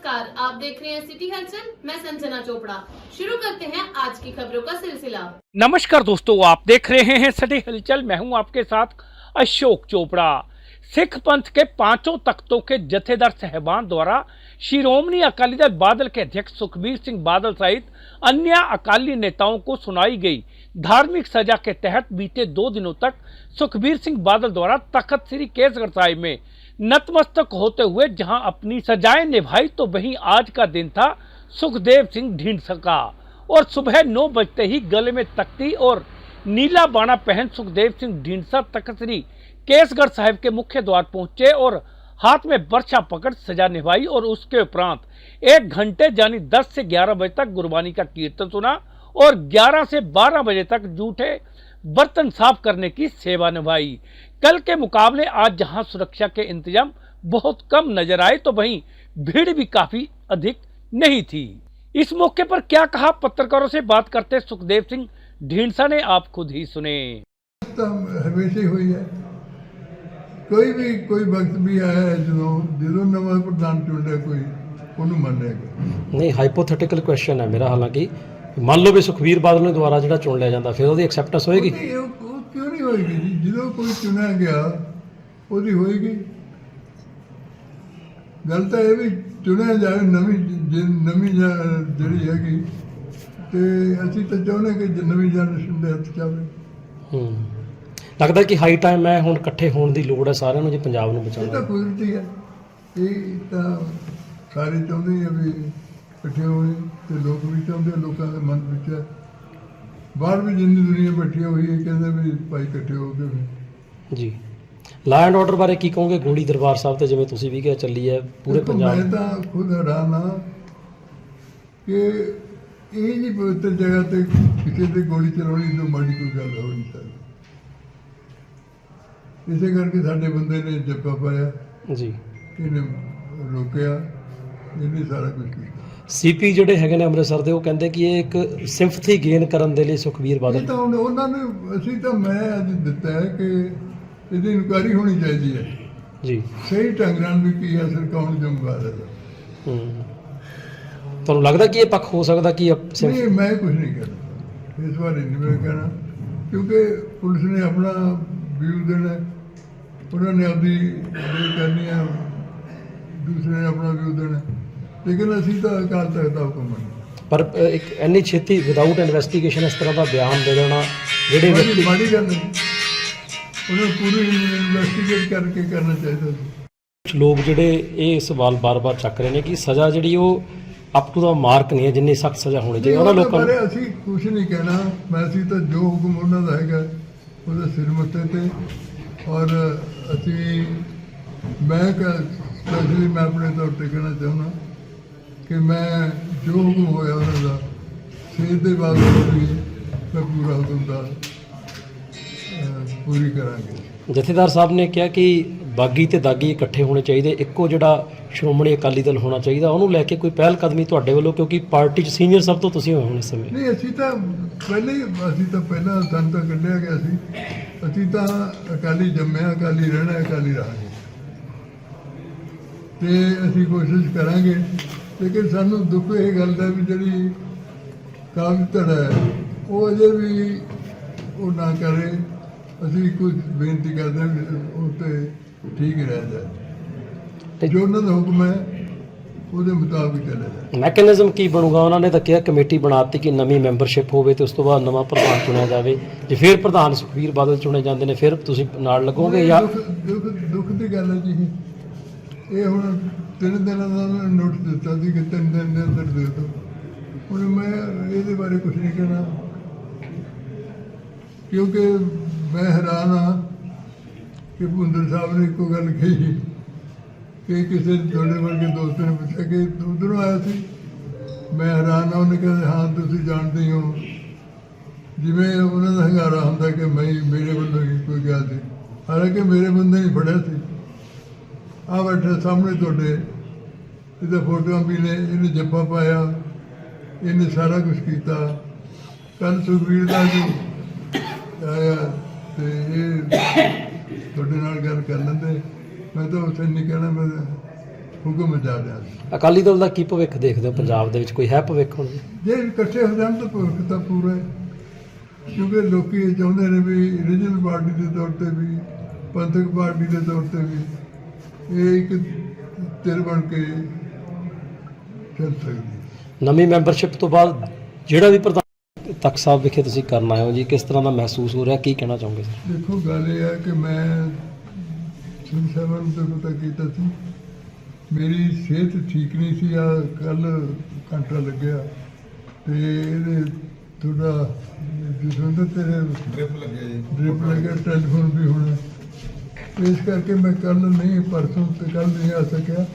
नमस्कार, आप देख रहे हैं सिटी हलचल मैं संजना चोपड़ा। शुरू करते हैं आज की खबरों का सिलसिला। नमस्कार दोस्तों, आप देख रहे हैं सटी हलचल मैं हूँ आपके साथ अशोक चोपड़ा। सिख पंथ के पाँचों तख्तों के जथेदार सहबान द्वारा शिरोमणि अकाली दल बादल के अध्यक्ष सुखबीर सिंह बादल सहित अन्य अकाली नेताओं को सुनाई गई धार्मिक सजा के तहत बीते दो दिनों तक सुखबीर सिंह बादल द्वारा तखत श्री केसगढ़ साहिब में नतमस्तक होते हुए जहाँ अपनी सजाएँ निभाई तो वहीं आज का दिन था सुखदेव सिंह ढींढसा का और सुबह नौ बजते ही गले में तख्ती और नीला बाणा पहन सुखदेव सिंह ढींढसा तखत श्री केसगढ़ साहिब के मुख्य द्वार पहुँचे और हाथ में बर्छा पकड़ सजा निभाई और उसके उपरांत एक घंटे यानी 10 से 11 बजे तक गुरबानी का कीर्तन सुना और 11 से 12 बजे तक जूठे बर्तन साफ करने की सेवा निभाई कल के मुकाबले आज जहां सुरक्षा के इंतजाम बहुत कम नजर आए तो वहीं भीड़ भी काफी अधिक नहीं थी इस मौके पर क्या कहा पत्रकारों से बात करते सुखदेव सिंह ढींढसा ने आप खुद ही सुने ਤਾਂ ਹਮੇਸ਼ਾ ਹੀ ਹੋਈ ਹੈ ਕੋਈ ਵੀ ਕੋਈ ਵਕਤ ਵੀ ਆਇਆ ਹੈ ਜਦੋਂ ਜਦੋਂ ਨਵਾਂ ਪ੍ਰਧਾਨ ਚੁਣਦਾ ਕੋਈ ਉਹਨੂੰ ਮੰਨਿਆ ਗਿਆ ਨਹੀਂ ਹਾਈਪੋਥੈਟੀਕਲ ਕੁਐਸਚਨ ਹੈ ਮੇਰਾ ਹਾਲਾਂਕਿ ਮੰਨ ਲਓ ਵੀ ਸੁਖਵੀਰ ਬਾਦਲ ਨੂੰ ਦੁਬਾਰਾ ਜਿਹੜਾ ਚੁਣ ਲਿਆ ਜਾਂਦਾ ਫਿਰ ਉਹਦੀ ਐਕਸੈਪਟੈਂਸ ਹੋਏਗੀ? ਉਹਦੀ ਉਹ ਉਹ ਕਿਉਂ ਨਹੀਂ ਹੋਏਗੀ ਜੀ? ਜਦੋਂ ਕੋਈ ਚੁਣਿਆ ਗਿਆ ਉਹਦੀ ਹੋਏਗੀ। ਗੱਲ ਤਾਂ ਇਹ ਵੀ ਚੁਣਿਆ ਜਾਵੇ ਨਵੀਂ ਜ- ਨਵੀਂ ਜ- ਜਿਹੜੀ ਹੈਗੀ ਤੇ ਅਸੀਂ ਤਾਂ ਚਾਹੁੰਦੇ ਕਿ ਜ- ਨਵੀਂ ਜਨਰੇਸ਼ਨ ਦੇ ਹੱਥ ਜਾਵੇ ਹੂੰ। ਲੱਗਦਾ ਕਿ ਹਾਈ ਟਾਈਮ ਹੈ ਹੁਣ ਇਕੱਠੇ ਹੋਣ ਦੀ ਲੋੜ ਹੈ ਸਾਰਿਆਂ ਨੂੰ ਜੇ ਪੰਜਾਬ ਨੂੰ ਇਹ ਤਾਂ ਬਚਾਉਣਾ। ਕੁਦਰਤੀ ਹੈ। ਇਹ ਤਾਂ ਸਾਰੇ ਚਾਹੁੰਦੇ ਆ ਵੀ ਇਕੱਠੇ ਹੋਏ ਤੇ ਲੋਕ ਵੀ ਚਾਹੁੰਦੇ ਲੋਕਾਂ ਦੇ ਮਨ ਵਿੱਚ ਹੈ। ਬਾਹਰ ਵੀ ਜਿੰਨੀ ਦੁਨੀਆ ਬੈਠੀ ਹੋਈ ਹੈ ਕਹਿੰਦੇ ਵੀ ਭਾਈ ਇਕੱਠੇ ਹੋ ਕੇ ਜੀ। ਲਾ ਐਂਡ ਆਰਡਰ ਬਾਰੇ ਕੀ ਕਹੋਗੇ? ਗੋਲੀ ਦਰਬਾਰ ਸਾਹਿਬ ਤੇ ਜਿਵੇਂ ਤੁਸੀਂ ਵੀ ਕਿਹਾ ਚੱਲੀ ਹੈ ਪੂਰੇ ਦੇਖੋ, ਮੈਂ ਪੰਜਾਬ ਤਾਂ ਖੁਦ ਹੈਰਾਨ ਹਾਂ ਕਿ ਇਹ ਜੀ ਪਵਿੱਤਰ ਜਗ੍ਹਾ ਤੇ ਕਿਸੇ ਤੇ ਗੋਲੀ ਚਲਾਉਣੀ ਤੋਂ ਮਾੜੀ ਕੋਈ ਗੱਲ ਹੋ ਨਹੀਂ ਸਕਦੀ। ਇਸੇ ਕਰਕੇ ਸਾਡੇ ਬੰਦੇ ਨੇ ਜੱਪਾ ਪਾਇਆ ਜੀ। ਇਹਨੇ ਰੋਕਿਆ ਇਹਨੇ ਸਾਰਾ ਕੁਝ ਕੀਤਾ। ਸੀਪੀ ਜਿਹੜੇ ਹੈਗੇ ਨੇ ਅੰਮ੍ਰਿਤਸਰ ਦੇ ਉਹ ਕਹਿੰਦੇ ਕਿ ਇਹ ਇੱਕ ਸਿੰਪਥੀ ਗੇਨ ਕਰਨ ਦੇ ਲਈ ਸੁਖਵੀਰ ਇਹ ਬਾਦਲ ਤਾਂ ਹੁਣ ਉਹਨਾਂ ਨੂੰ ਅਸੀਂ ਤਾਂ ਮੈਂ ਅੱਜ ਦਿੱਤਾ ਹੈ ਕਿ ਇਹਦੀ ਇਨਕੁਆਇਰੀ ਹੋਣੀ ਚਾਹੀਦੀ ਹੈ। ਜੀ। ਸਹੀ ਢੰਗ ਨਾਲ ਵੀ ਕੀ ਅਸਰ ਕੌਣ ਜ਼ਿੰਮੇਵਾਰ ਹੈ? ਹੂੰ। ਤੁਹਾਨੂੰ ਲੱਗਦਾ ਕਿ ਇਹ ਪੱਖ ਹੋ ਸਕਦਾ ਕਿ ਅਪ- ਨਹੀਂ ਮੈਂ ਕੁਝ ਨਹੀਂ ਕਹਿਣਾ। ਇਸ ਬਾਰੇ ਨਹੀਂ ਮੈਂ ਕਹਿਣਾ। ਕਿਉਂਕਿ ਪੁਲਿਸ ਨੇ ਆਪਣਾ ਵਿਊ ਦੇਣਾ ਹੈ। ਉਹਨਾਂ ਨੇ ਆਪਦੀ ਇਹ ਕਰਨੀ ਹੈ ਦੂਸਰੇ ਨੇ ਆਪਣਾ ਵਿਊ ਦੇਣਾ ਹੈ। ਲੇਕਿਨ ਅਸੀਂ ਤਾਂ ਅਕਾਲ ਤਖਤ ਦਾ ਹੁਕਮ ਮੰਨਦੇ ਪਰ ਅ, ਇੱਕ ਇੰਨੀ ਛੇਤੀ ਵਿਦਆਊਟ ਇਨਵੈਸਟੀਗੇਸ਼ਨ ਇਸ ਤਰ੍ਹਾਂ ਦਾ ਬਿਆਨ ਦੇ ਦੇਣਾ ਜਿਹੜੇ ਮਾੜੀ ਵਿਅਕਤੀ ਮਾੜੀ ਗੱਲ ਉਹਨੂੰ ਪੂਰੀ ਇਨਵੈਸਟੀਗੇਟ ਕਰਕੇ ਕਰਨਾ ਚਾਹੀਦਾ ਸੀ। ਕੁਝ ਲੋਕ ਜਿਹੜੇ ਇਹ ਸਵਾਲ ਬਾਰ-ਬਾਰ ਚੱਕ ਰਹੇ ਨੇ ਕਿ ਸਜ਼ਾ ਜਿਹੜੀ ਉਹ ਅਪ ਟੂ ਦਾ ਮਾਰਕ ਨਹੀਂ ਹੈ ਜਿੰਨੀ ਸਖਤ ਸਜ਼ਾ ਹੋਣੀ ਚਾਹੀਦੀ। ਉਹਨਾਂ ਲੋਕਾਂ ਬਾਰੇ ਨੂੰ ਅਸੀਂ ਕੁਝ ਨਹੀਂ ਕਹਿਣਾ। ਮੈਂ ਅਸੀਂ ਤਾਂ ਜੋ ਹੁਕਮ ਉਹਨਾਂ ਦਾ ਹੈਗਾ ਉਹਦੇ ਸਿਰ ਮੱਥੇ ਤੇ। ਔਰ ਅਸੀਂ ਮੈਂ ਸਪੈਸ਼ਲੀ ਮੈਂ ਆਪਣੇ ਤੌਰ ਤੇ ਕਹਿਣਾ ਚਾਹੁੰਦਾ। ਕਿ ਮੈਂ ਜੋ ਹੋਇਆ ਉਹਨਾਂ ਦਾ ਦੇ ਬਾਅਦ ਵੀ ਮੈਂ ਪੂਰਾ ਹੁਕਮ ਦਾ ਅਹ, ਪੂਰੀ ਕਰਾਂਗੇ। ਜਥੇਦਾਰ ਸਾਹਿਬ ਨੇ ਕਿਹਾ ਕਿ ਬਾਗੀ ਤੇ ਦਾਗੀ ਇਕੱਠੇ ਹੋਣੇ ਚਾਹੀਦੇ ਇੱਕੋ ਜਿਹੜਾ ਸ਼੍ਰੋਮਣੀ ਅਕਾਲੀ ਦਲ ਹੋਣਾ ਚਾਹੀਦਾ ਉਹਨੂੰ ਲੈ ਕੇ ਕੋਈ ਪਹਿਲ ਕਦਮੀ ਤੁਹਾਡੇ ਵੱਲੋਂ ਕਿਉਂਕਿ ਪਾਰਟੀ 'ਚ ਸੀਨੀਅਰ ਸਭ ਤੋਂ ਤੁਸੀਂ ਹੋਏ ਹੋ ਇਸ ਸਮੇਂ। ਨਹੀਂ ਅਸੀਂ ਤਾਂ ਪਹਿਲੇ ਹੀ ਅਸੀਂ ਤਾਂ ਪਹਿਲਾਂ ਸਾਨੂੰ ਤਾਂ ਕੱਢਿਆ ਗਿਆ ਸੀ। ਅਸੀਂ ਤਾਂ ਅਕਾਲੀ ਜੰਮਿਆ ਅਕਾਲੀ ਰਹਿਣਾ ਅਕਾਲੀ ਰਹਾਂਗੇ। ਤੇ ਅਸੀਂ ਕੋਸ਼ਿਸ਼ ਕਰਾਂਗੇ ਲੇਕਿਨ ਸਾਨੂੰ ਦੁੱਖ ਇਹ ਗੱਲ ਦਾ ਵੀ ਜਿਹੜੀ ਕਾਮ ਧੜਾ ਹੈ ਉਹ ਅਜੇ ਵੀ ਉਹ ਨਾ ਕਰੇ। ਅਸੀਂ ਕੁਝ ਬੇਨਤੀ ਕਰਦੇ ਹਾਂ ਉਹ ਤੇ ਠੀਕ ਰਹਿ ਤੇ ਜੋ ਉਹਨਾਂ ਦਾ ਹੁਕਮ ਹੈ ਉਹਦੇ ਮੁਤਾਬਿਕ ਚੱਲੇ ਮੈਕੈਨਿਜ਼ਮ ਕੀ ਬਣੂਗਾ? ਉਹਨਾਂ ਨੇ ਤਾਂ ਕਿਹਾ ਕਮੇਟੀ ਬਣਾਤੀ ਕਿ ਨਵੀਂ ਮੈਂਬਰਸ਼ਿਪ ਹੋਵੇ ਤੇ ਉਸ ਤੋਂ ਬਾਅਦ ਨਵਾਂ ਪ੍ਰਧਾਨ ਚੁਣਿਆ ਜਾਵੇ। ਜੇ ਫਿਰ ਪ੍ਰਧਾਨ ਸੁਖਬੀਰ ਬਾਦਲ ਚੁਣੇ ਜਾਂਦੇ ਨੇ ਫਿਰ ਤੁਸੀਂ ਨਾਲ ਲੱਗੋਗੇ ਜਾਂ ਦੁੱਖ ਦੀ ਗੱਲ ਹੈ ਜੀ। ਇਹ ਹੁਣ ਤਿੰਨ ਦਿਨਾਂ ਦਾ ਨੋਟਿਸ ਦਿੱਤਾ ਸੀ ਕਿ ਤਿੰਨ ਦਿਨ ਦੇ ਅੰਦਰ ਦੇ ਦਿਓ। ਹੁਣ ਮੈਂ ਇਹਦੇ ਬਾਰੇ ਕੁਝ ਨਹੀਂ ਕਹਿਣਾ। ਕਿਉਂਕਿ ਮੈਂ ਹੈਰਾਨ ਹਾਂ ਕਿ ਭੁੰਦਰ ਸਾਹਿਬ ਨੇ ਇੱਕੋ ਗੱਲ ਕਹੀ ਕਿ ਕਿਸੇ ਤੁਹਾਡੇ ਵਰਗੇ ਦੋਸਤ ਨੇ ਪੁੱਛਿਆ ਕਿ ਤੂੰ ਉਧਰੋਂ ਆਇਆ ਸੀ? ਮੈਂ ਹੈਰਾਨ ਹਾਂ, ਉਹਨੇ ਕਿਹਾ, ਹਾਂ, ਤੁਸੀਂ ਜਾਣਦੇ ਹੀ ਹੋ। ਜਿਵੇਂ ਉਹਨਾਂ ਦਾ ਹੰਗਾਰਾ ਹੁੰਦਾ ਕਿ ਮੈਂ ਮੇਰੇ ਵੱਲੋਂ ਹੀ ਕੋਈ ਗਿਆ ਸੀ। ਹਾਲਾਂਕਿ ਮੇਰੇ ਬੰਦੇ ਹੀ ਫੜਿਆ ਸੀ। ਆ ਬੈਠੇ ਸਾਹਮਣੇ ਤੁਹਾਡੇ ਇਹਦਾ ਫੋਟੋਆਂ ਵੀ ਨੇ ਇਹਨੇ ਜੱਫਾ ਪਾਇਆ ਇਹਨੇ ਸਾਰਾ ਕੁਝ ਕੀਤਾ। ਕੱਲ ਸੁਖਵੀਰ ਦਾ ਜੀ ਆਇਆ ਤੇ ਇਹ ਤੁਹਾਡੇ ਨਾਲ ਗੱਲ ਕਰ ਲੈਂਦੇ। ਮੈਂ ਤਾਂ ਉੱਥੇ ਨਹੀਂ ਕਹਿਣਾ ਮੈਂ ਹੁਕਮ ਜਾ ਰਿਹਾ ਅਕਾਲੀ ਦਲ ਦਾ ਕੀ ਭਵਿੱਖ ਦੇਖਦੇ ਹੋ? ਪੰਜਾਬ ਦੇ ਵਿੱਚ ਕੋਈ ਹੈ ਭਵਿੱਖ ਹੁਣ? ਜੇ ਇਕੱਠੇ ਹੋ ਜਾਣ ਤਾਂ ਭਵਿੱਖ ਤਾਂ ਪੂਰਾ ਹੈ। ਕਿਉਂਕਿ ਲੋਕੀ ਇਹ ਚਾਹੁੰਦੇ ਨੇ ਵੀ ਰੀਜਨਲ ਪਾਰਟੀ ਦੇ ਤੌਰ ਤੇ ਵੀ ਪੰਥਕ ਪਾਰਟੀ ਦੇ ਤੌਰ ਤੇ ਵੀ ਇਹ ਇੱਕ ਤਿਰ ਬਣ ਕੇ ਸਕਦੀ। ਨਵੀਂ ਮੈਂਬਰਸ਼ਿਪ ਤੋਂ ਬਾਅਦ ਜਿਹੜਾ ਵੀ ਪ੍ਰਧਾਨ ਤਖਤ ਸਾਹਿਬ ਵਿਖੇ ਤੁਸੀਂ ਕਰਨ ਆਏ ਹੋ ਜੀ ਕਿਸ ਤਰ੍ਹਾਂ ਦਾ ਮਹਿਸੂਸ ਹੋ ਰਿਹਾ? ਕੀ ਕਹਿਣਾ ਚਾਹੋਗੇ ਸਰ? ਦੇਖੋ ਗੱਲ ਇਹ ਹੈ ਕਿ ਮੈਂ ਸਿੰਘ ਸਾਹਿਬਾਨ ਤੋਂ ਪਤਾ ਕੀਤਾ ਸੀ। ਮੇਰੀ ਸਿਹਤ ਠੀਕ ਨਹੀਂ ਸੀ ਆ ਕੱਲ ਘੰਟਾ ਲੱਗਿਆ। ਤੇ ਇਹਦੇ ਥੋੜਾ ਜਸਵੰਦਰ ਤੇਰੇ ਡ੍ਰਿਪ ਲੱਗਿਆ ਜੀ। ਡ੍ਰਿਪ ਲੱਗਿਆ ਟੈਲੀਫੋਨ ਵੀ ਹੋਣਾ। ਇਸ ਕਰਕੇ ਮੈਂ ਕੱਲ ਨਹੀਂ ਪਰਸੋਂ ਤੇ ਕੱਲ ਨਹੀਂ ਆ ਸਕਿਆ।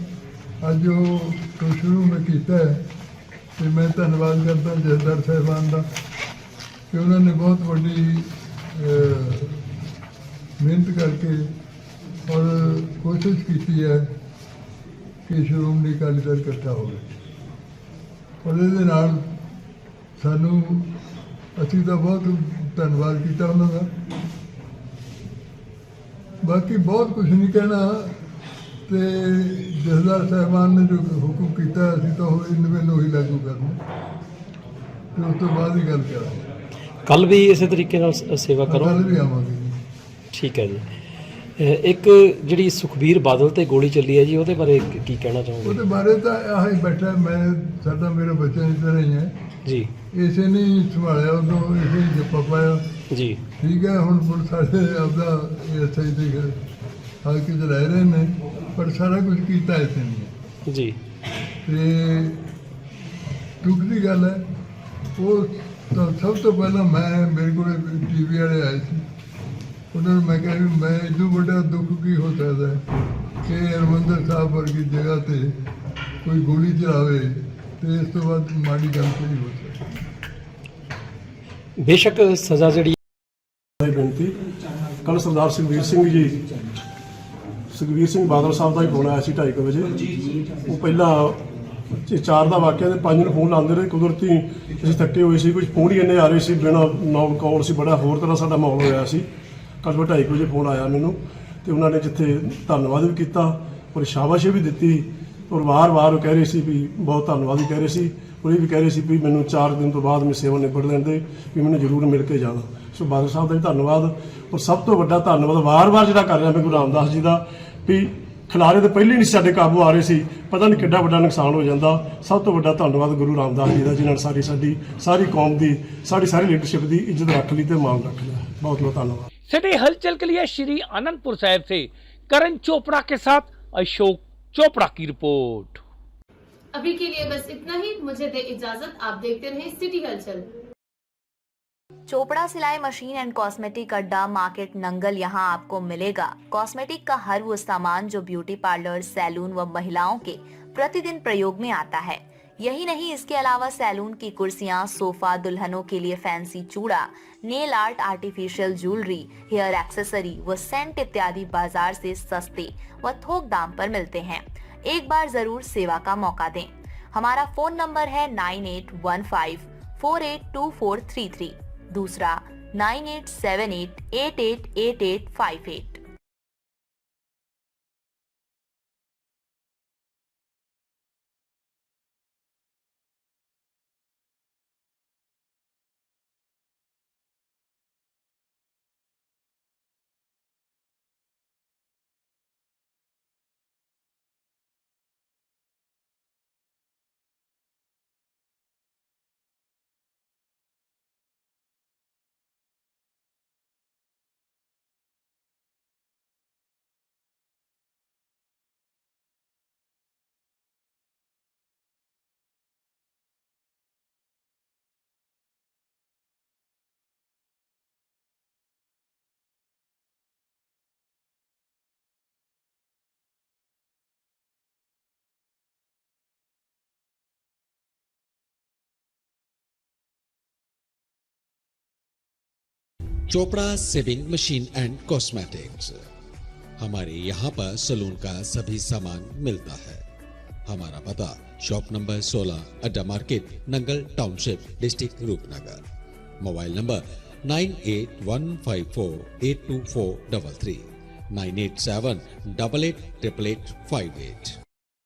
ਅੱਜ ਉਹ ਤੋਂ ਸ਼ੁਰੂ ਮੈਂ ਕੀਤਾ ਹੈ ਤੇ ਮੈਂ ਧੰਨਵਾਦ ਕਰਦਾ ਜਥੇਦਾਰ ਸਾਹਿਬਾਨ ਦਾ ਕਿ ਉਹਨਾਂ ਨੇ ਬਹੁਤ ਵੱਡੀ ਮਿਹਨਤ ਕਰਕੇ ਔਰ ਕੋਸ਼ਿਸ਼ ਕੀਤੀ ਹੈ ਕਿ ਸ਼੍ਰੋਮਣੀ ਅਕਾਲੀ ਦਲ ਇਕੱਠਾ ਹੋਵੇ। ਔਰ ਇਹਦੇ ਨਾਲ ਸਾਨੂੰ ਅਸੀਂ ਤਾਂ ਬਹੁਤ ਧੰਨਵਾਦ ਕੀਤਾ ਉਹਨਾਂ ਦਾ। ਬਾਕੀ ਬਹੁਤ ਕੁਝ ਨਹੀਂ ਕਹਿਣਾ। ਤੇ ਜਥੇਦਾਰ ਸਾਹਿਬਾਨ ਨੇ ਜੋ ਹੁਕਮ ਕੀਤਾ ਅਸੀਂ ਤਾਂ ਉਹ ਇਨ ਵੇਲੇ ਹੀ ਲਾਗੂ ਕਰਨਾ ਤੇ ਉਸ ਤੋਂ ਬਾਅਦ ਹੀ ਗੱਲ ਕਰਾਂਗੇ ਕੱਲ ਵੀ ਇਸੇ ਤਰੀਕੇ ਨਾਲ ਸ- ਸੇਵਾ ਕਰੋ। ਕੱਲ ਵੀ ਆਵਾਂਗੇ ਜੀ। ਠੀਕ ਹੈ ਜੀ। ਅਹ ਇੱਕ ਜਿਹੜੀ ਸੁਖਬੀਰ ਬਾਦਲ ਤੇ ਗੋਲੀ ਚੱਲੀ ਹੈ ਜੀ ਉਹਦੇ ਬਾਰੇ ਕ- ਕੀ ਕਹਿਣਾ ਚਾਹੋਗੇ? ਉਹਦੇ ਬਾਰੇ ਤਾਂ ਆਹ ਹੀ ਬੈਠਾ ਮੈਂ ਸਾਡਾ ਮੇਰਾ ਬੱਚਾ ਇਸ ਤਰ੍ਹਾਂ ਹੀ ਹੈ। ਜੀ। ਇਸੇ ਨੇ ਹੀ ਸੰਭਾਲਿਆ ਉਦੋਂ ਇਸੇ ਹੀ ਜੱਪਾ ਪਾਇਆ। ਜੀ। ਠੀਕ ਹੈ ਹੁਣ ਪੁਲਿਸ ਵਾਲੇ ਆਪਦਾ ਐਸਆਈ ਦੇ ਹਾਲ ਕੇ ਚਲਾਏ ਰਹੇ ਨੇ। ਪਰ ਸਾਰਾ ਕੁਝ ਕੀਤਾ ਇਸੇ ਨੇ ਜੀ। ਤੇ ਦੁੱਖ ਦੀ ਗੱਲ ਹੈ ਉਹ ਤਾਂ ਸਭ ਤੋਂ ਪਹਿਲਾਂ ਮੈਂ ਮੇਰੇ ਕੋਲ ਟੀਵੀ ਵਾਲੇ ਆਏ ਸੀ। ਉਹਨਾਂ ਨੂੰ ਮੈਂ ਕਿਹਾ ਵੀ ਮੈਂ ਇਦੋਂ ਵੱਡਾ ਦੁੱਖ ਕੀ ਹੋ ਸਕਦਾ ਹੈ ਕਿ ਹਰਮੰਦਰ ਸਾਹਿਬ ਵਰਗੀ ਜਗ੍ਹਾ ਤੇ ਕੋਈ ਗੋਲੀ ਚਲਾਵੇ ਤੇ ਇਸ ਤੋਂ ਬਾਅਦ ਮਾੜੀ ਗੱਲ ਕੋਈ ਹੋ ਸਕਦੀ ਬੇਸ਼ੱਕ ਸਜ਼ਾ ਜਿਹੜੀ ਬੇਨਤੀ। ਕੱਲ ਸਰਦਾਰ ਸੁਖਬੀਰ ਸਿੰਘ ਜੀ ਸੁਖਬੀਰ ਸਿੰਘ ਬਾਦਲ ਸਾਹਿਬ ਦਾ ਹੀ ਫੋਨ ਆਇਆ ਸੀ 2:30 ਵਜੇ। ਉਹ ਪਹਿਲਾਂ ਇਹ ਚਾਰ ਦਾ ਵਾਕਿਆ ਤੇ ਪੰਜ ਨੂੰ ਫੋਨ ਲਾਉਂਦੇ ਰਹੇ। ਕੁਦਰਤੀ ਅਸੀਂ ਥੱਕੇ ਹੋਏ ਸੀ ਕੁਝ ਫੋਨ ਹੀ ਇੰਨੇ ਆ ਰਹੇ ਸੀ, ਬਿਨਾਂ ਨੌਨ ਕਾਲ ਸੀ, ਬੜਾ ਹੋਰ ਤਰ੍ਹਾਂ ਸਾਡਾ ਮਾਹੌਲ ਹੋਇਆ ਸੀ। ਕੱਲ 2:30 ਵਜੇ ਫੋਨ ਆਇਆ ਮੈਨੂੰ ਤੇ ਉਹਨਾਂ ਨੇ ਜਿੱਥੇ ਧੰਨਵਾਦ ਵੀ ਕੀਤਾ ਔਰ ਸ਼ਾਬਾਸ਼ ਵੀ ਦਿੱਤੀ ਔਰ ਵਾਰ-ਵਾਰ ਉਹ ਕਹਿ ਰਹੇ ਸੀ ਵੀ ਬਹੁਤ ਧੰਨਵਾਦ ਵੀ ਕਹਿ ਰਹੇ ਸੀ। ਔਰ ਇਹ ਵੀ ਕਹਿ ਰਹੇ ਸੀ ਵੀ ਮੈਨੂੰ 4 ਦਿਨ ਤੋਂ ਬਾਅਦ ਮੈਂ ਸੇਵਾ ਨਿਬੜ ਲੈਣ ਦੇ ਵੀ ਮੈਨੂੰ ਜ਼ਰੂਰ ਮਿਲ ਕੇ ਜਾਣਾ। ਸੋ ਬਾਦਲ ਸਾਹਿਬ ਦਾ ਵੀ ਧੰਨਵਾਦ ਔਰ ਸਭ ਤੋਂ ਵੱਡਾ ਧੰਨਵਾਦ ਵਾਰ-ਵਾਰ ਜਿਹੜਾ ਕਰ ਰਿਹਾ ਮੈਂ ਗੁਰੂ ਰਾਮਦਾਸ ਜੀ ਦਾ ਵੀ ਖਿਲਾਰੇ ਤੇ ਪਹਿਲੇ ਨਹੀਂ ਸੀ ਸਾਡੇ ਕਾਬੂ ਆ ਰਹੇ ਸੀ ਪਤਾ ਨਹੀਂ ਕਿੱਡਾ ਵੱਡਾ ਨੁਕਸਾਨ ਹੋ ਜਾਂਦਾ ਸਭ ਤੋਂ ਵੱਡਾ ਧੰਨਵਾਦ ਗੁਰੂ ਰਾਮਦਾਸ ਜੀ ਦਾ ਜਿਨ੍ਹਾਂ ਨੇ ਸਾਰੀ ਸਾਡੀ ਸਾਰੀ ਕੌਮ ਦੀ ਸਾਡੀ ਸਾਰੀ ਲੀਡਰਸ਼ਿਪ ਦੀ ਇੱਜ਼ਤ ਰੱਖ ਲਈ ਤੇ ਮਾਣ ਰੱਖ ਲਿਆ ਬਹੁਤ ਬਹੁਤ ਧੰਨਵਾਦ सिटी हलचल के लिए श्री आनंदपुर साहिब से करण चोपड़ा के साथ अशोक चोपड़ा की रिपोर्ट अभी के लिए बस इतना ही मुझे दे इजाजत आप देखते रहे सिटी हलचल चोपड़ा सिलाई machine and cosmetic Adda market Nangal यहाँ आपको मिलेगा। कॉस्मेटिक का हर वो सामान जो ब्यूटी पार्लर, सैलून व महिलाओं के प्रतिदिन प्रयोग में आता है। यही नहीं, इसके अलावा सैलून की कुर्सियाँ, सोफा, दुल्हनों के लिए फैंसी चूड़ा, nail art, artificial jewellery, hair accessory व सेंट इत्यादि बाज़ार से सस्ते व थोक दाम पर मिलते हैं। एक बार ज़रूर सेवा का मौका दें। हमारा फ़ोन नंबर है nine eight one five four eight two four three three. दूसरा nine eight seven eight eight eight eight eight five eight Chopra, sewing machine and cosmetics. हमारे यहाँ पर सलून का सभी सामान मिलता है। हमारा पता, shop number 16 Adda market, Nangal township, district Rupnagar. Mobile number 9815482433 987888858